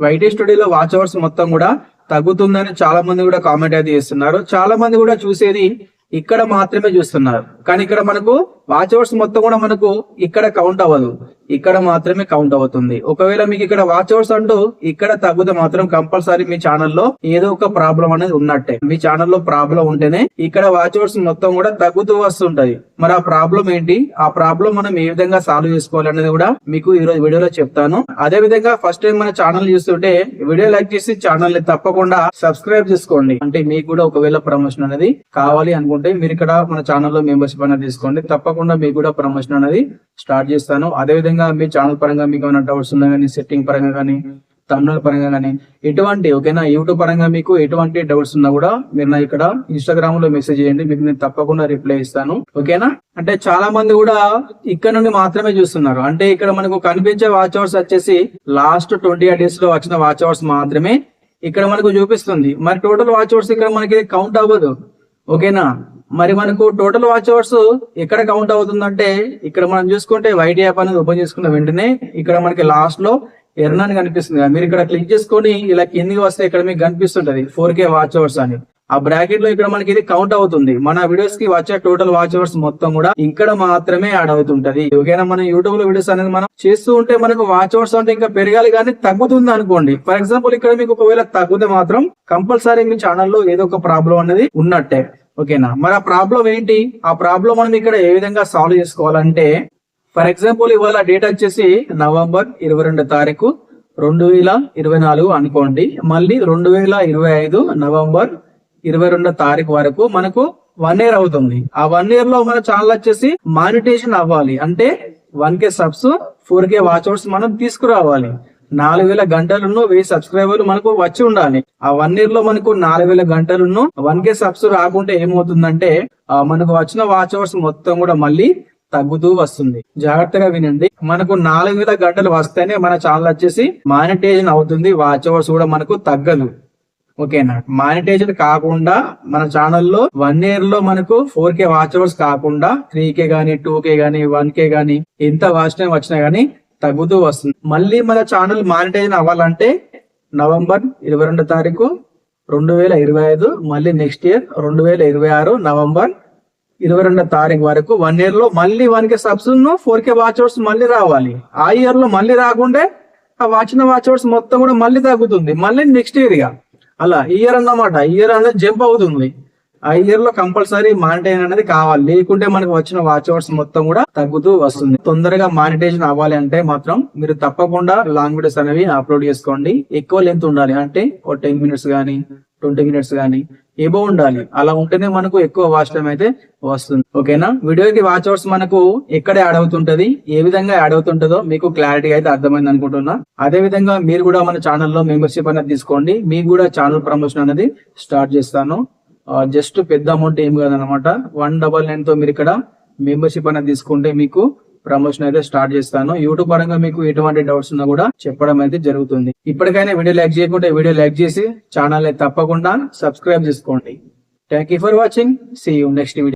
YT స్టూడియోలో watch hours మొత్తం కూడా తగ్గుతుందని చాలా మంది కూడా కామెంట్ అయితే చేస్తున్నారు. చాలా మంది కూడా చూసేది ఇక్కడ మాత్రమే చూస్తున్నారు. కానీ ఇక్కడ మనకు వాచ్ అవర్స్ మొత్తం కూడా మనకు ఇక్కడ కౌంట్ అవ్వదు. ఇక్కడ మాత్రమే కౌంట్ అవుతుంది. ఒకవేళ మీకు ఇక్కడ వాచ్ అవర్స్ అంటూ ఇక్కడ తగ్గితే మాత్రం కంపల్సరీ మీ ఛానల్లో ఏదో ఒక ప్రాబ్లం అనేది ఉన్నట్టే. మీ ఛానల్లో ప్రాబ్లం ఉంటేనే ఇక్కడ వాచ్ అవర్స్ మొత్తం కూడా తగ్గుతూ వస్తుంటది మరి ఆ ప్రాబ్లం ఏంటి? ఆ ప్రాబ్లం మనం ఏ విధంగా సాల్వ్ చేసుకోవాలి అనేది కూడా మీకు ఈ రోజు వీడియోలో చెప్తాను. అదే విధంగా ఫస్ట్ టైం మన ఛానల్ చూస్తుంటే వీడియో లైక్ చేసి ఛానల్ని తప్పకుండా సబ్స్క్రైబ్ చేసుకోండి. అంటే మీకు కూడా ఒకవేళ ప్రమోషన్ అనేది కావాలి అనుకుంటే మీరు ఇక్కడ మన ఛానల్లో మెంబర్షిప్ అనేది తీసుకోండి. తప్పకుండా మీకు కూడా ప్రమోషన్ అనేది స్టార్ట్ చేస్తాను. అదే విధంగా మీ ఛానల్ పరంగా మీకు ఏమైనా డౌట్స్ ఉన్నా కానీ సెట్టింగ్ పరంగా కానీ తమిళ పరంగా కానీ ఎటువంటి ఓకేనా యూట్యూబ్ పరంగా మీకు ఎటువంటి డౌట్స్ ఉన్నా కూడా మీరు నా ఇక్కడ ఇన్స్టాగ్రామ్లో మెసేజ్ చేయండి. మీకు నేను తప్పకుండా రిప్లై ఇస్తాను. ఓకేనా? అంటే చాలా మంది కూడా ఇక్కడ నుండి మాత్రమే చూస్తున్నారు. అంటే ఇక్కడ మనకు కనిపించే వాచ్ అవర్స్ వచ్చేసి లాస్ట్ ట్వంటీ డేస్లో వచ్చిన వాచ్ అవర్స్ మాత్రమే ఇక్కడ మనకు చూపిస్తుంది. మరి టోటల్ వాచ్ అవర్స్ ఇక్కడ మనకి కౌంట్ అవ్వదు. ఓకేనా? మరి మనకు టోటల్ వాచ్ అవర్స్ ఎక్కడ కౌంట్ అవుతుందంటే ఇక్కడ మనం చూసుకుంటే వైట్ యాప్ అనేది ఓపెన్ చేసుకున్న వెంటనే ఇక్కడ మనకి లాస్ట్లో ఎర్న్ అని కనిపిస్తుంది మీరు ఇక్కడ క్లిక్ చేసుకొని ఇలా కిందికి వస్తే ఇక్కడ మీకు కనిపిస్తుంటది ఫోర్ కే వాచ్ అవర్స్ అని. ఆ బ్రాకెట్లో ఇక్కడ మనకి ఇది కౌంట్ అవుతుంది. మన వీడియోస్కి వచ్చే టోటల్ వాచ్ అవర్స్ మొత్తం కూడా ఇక్కడ మాత్రమే యాడ్ అవుతుంటది. ఓకేనా? మనం యూట్యూబ్లో వీడియోస్ అనేది మనం చేస్తూ ఉంటే మనకు వాచ్ అవర్స్ అంటే ఇంకా పెరగాలి కానీ తగ్గుతుంది అనుకోండి. ఫర్ ఎగ్జాంపుల్ ఇక్కడ మీకు ఒకవేళ తగ్గితే మాత్రం కంపల్సరీ మీ ఛానల్లో ఏదో ఒక ప్రాబ్లం అనేది ఉన్నట్టే. ఓకేనా? మరి ఆ ప్రాబ్లం ఏంటి? ఆ ప్రాబ్లం మనం ఇక్కడ ఏ విధంగా సాల్వ్ చేసుకోవాలంటే ఫర్ ఎగ్జాంపుల్ ఇవాళ డేట్ వచ్చేసి నవంబర్ ఇరవై రెండు తారీఖు రెండు వేల ఇరవై నాలుగు అనుకోండి. మళ్ళీ రెండు వేల ఇరవై ఐదు నవంబర్ ఇరవై రెండో తారీఖు వరకు మనకు వన్ ఇయర్ అవుతుంది. ఆ వన్ ఇయర్లో మన ఛానల్ వచ్చేసి మానిటేషన్ అవ్వాలి. అంటే one K subs four K watch hours మనం తీసుకురావాలి. నాలుగు వేల గంటలను వెయ్యి సబ్స్క్రైబర్లు మనకు వచ్చి ఉండాలి. ఆ వన్ ఇయర్లో మనకు నాలుగు వేల గంటలను వన్ కే సబ్స్ రాకుంటే ఏమవుతుందంటే ఆ మనకు వచ్చిన వాచ్ అవర్స్ మొత్తం కూడా మళ్ళీ తగ్గుతూ వస్తుంది. జాగ్రత్తగా వినండి. మనకు నాలుగు వేల గంటలు వస్తేనే మన ఛానల్ వచ్చేసి మానిటైజేషన్ అవుతుంది. వాచ్ అవర్స్ కూడా మనకు తగ్గదు. ఓకేనా? మానిటైజేషన్ కాకుండా మన ఛానల్లో వన్ ఇయర్లో మనకు ఫోర్ కే వాచ్ అవర్స్ కాకుండా త్రీ కే గానీ టూ కే గానీ వన్ కే గానీ ఎంత వాచ్ టైం వచ్చినా గానీ తగ్గుతూ వస్తుంది. మళ్ళీ మన ఛానల్ మానిటైజ్ అవ్వాలంటే నవంబర్ ఇరవై రెండు తారీఖు రెండు వేల ఇరవై ఐదు మళ్ళీ నెక్స్ట్ ఇయర్ రెండు వేల ఇరవై ఆరు నవంబర్ ఇరవై రెండో తారీఖు వరకు వన్ ఇయర్లో మళ్ళీ one K subs four K watch hours మళ్ళీ రావాలి. ఆ ఇయర్లో మళ్ళీ రాకుంటే ఆ వాచిన వాచ్ అవర్స్ మొత్తం కూడా మళ్ళీ తగ్గుతుంది. మళ్ళీ నెక్స్ట్ ఇయర్ ఇక. అలా ఇయర్ అన్నమాట. ఇయర్ అనేది జంప్ అవుతుంది. ఆ ఇయర్లో కంపల్సరీ మానిటైన్ అనేది కావాలి. లేకుంటే మనకు వచ్చిన వాచ్ అవర్స్ మొత్తం కూడా తగ్గుతూ వస్తుంది. తొందరగా మానిటైజేషన్ అవ్వాలి అంటే మాత్రం మీరు తప్పకుండా లాంగ్ వీడియోస్ అనేవి అప్లోడ్ చేసుకోండి. ఎక్కువ లెంత్ ఉండాలి. అంటే ఒక టెన్ మినిట్స్ కానీ ట్వంటీ మినిట్స్ కానీ ఏవో ఉండాలి. అలా ఉంటేనే మనకు ఎక్కువ వాచ్ టైం అయితే వస్తుంది. ఓకేనా? వీడియోకి వాచ్ అవర్స్ మనకు ఎక్కడ యాడ్ అవుతుంటది? ఏ విధంగా యాడ్ అవుతుంటుందో మీకు క్లారిటీ అయితే అర్థమైంది అనుకుంటున్నా. అదే విధంగా మీరు కూడా మన ఛానల్లో మెంబర్షిప్ అనేది తీసుకోండి. మీకు కూడా ఛానల్ ప్రమోషన్ అనేది స్టార్ట్ చేస్తాను. జస్ట్ పెద్ద అమౌంట్ ఏం కాదనమాట వన్ డబల్ నైన్తో మీరు ఇక్కడ మెంబర్షిప్ అనేది తీసుకుంటే మీకు ప్రమోషన్ అయితే స్టార్ట్ చేస్తాను. యూట్యూబ్ పరంగా మీకు ఎటువంటి డౌట్స్ ఉన్నా కూడా చెప్పడం అయితే జరుగుతుంది. ఇప్పటికైనా వీడియో లైక్ చేయకుంటే వీడియో లైక్ చేసి ఛానల్ తప్పకుండా సబ్స్క్రైబ్ చేసుకోండి. Thank you for watching see you next video